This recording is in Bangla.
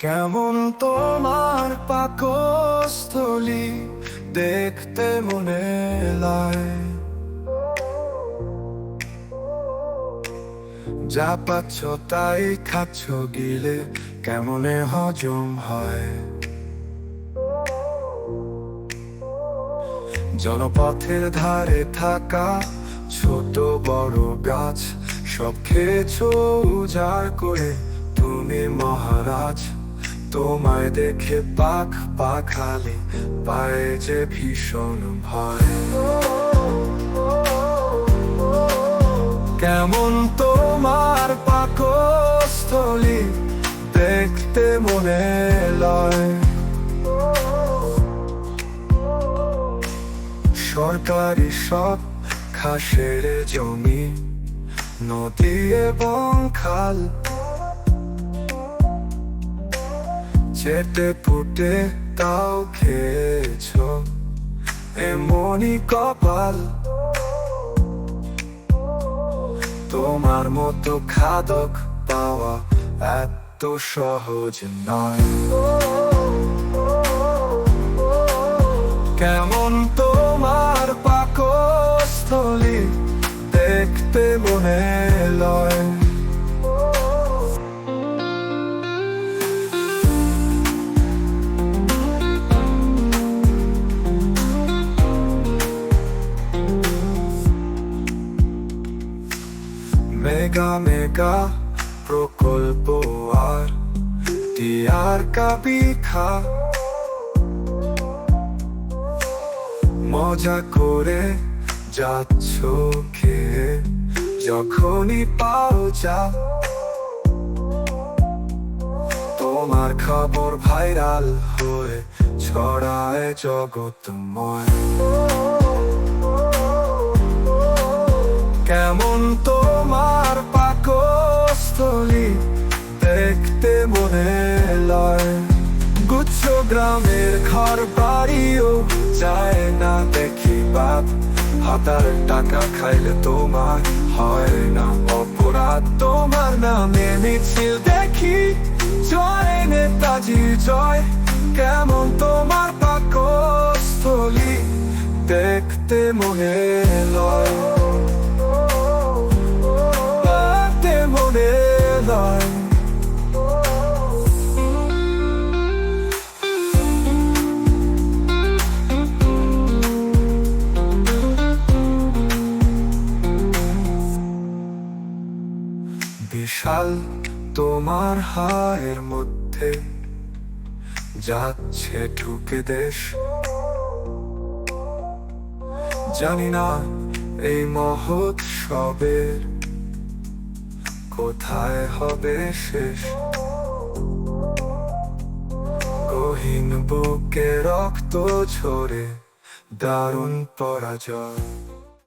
কেমন তোমার পাকস্থলী দেখতে মনে যা পাচ্ছ তাই খাচ্ছ, গিলে কেমনে হজম হয়? জনপথের ধারে থাকা ছোট বড় গাছ, সব খেয়েছো উজাড় করে, তুমি মহারাজ। তোমায় দেখে পাখ পাখালি, পায়ে যে ভীষণ ভয়। কেমন তোমার পাকস্থলী দেখতে মনে লয়। সরকারি সব খাসের জমি, নদী এবং খাল চেটে ফুটে তাও খেয়েছ। এমনই কপাল। তোমার মতো খাদক পাওয়া এত সহজ নয়। কেমন তোমার পাকস্থলী দেখতে মনে লয়। মেগা মেগা প্রকল্প আর টিয়ার কাবি খা মজা করে যাচ্ছ খেয়ে যখনই পাও যা তোমার খবর ভাইরাল হয়ে ছড়ায় জগৎময় কেমন তোমার পাকস্থলী দেখতে মনে লয়। গুচ্ছ গ্রামের ঘর বাড়িও যায় না দেখি বাপ। হাতার টাকা খাইলে তোমার হয় না, অপরাধ তোমার নামে মিছিল দেখি। জয় নেতাজি, জয়। কেমন তোমার পাকস্থলী? দেখতে মনে বিশাল তোমার হায়ের মধ্যে যাচ্ছে ঢুকে দেশ। জানি না এই মহোৎসবের কোথায় হবে শেষ। গহীন বুকে রক্ত ঝরে দারুণ পরাজয়।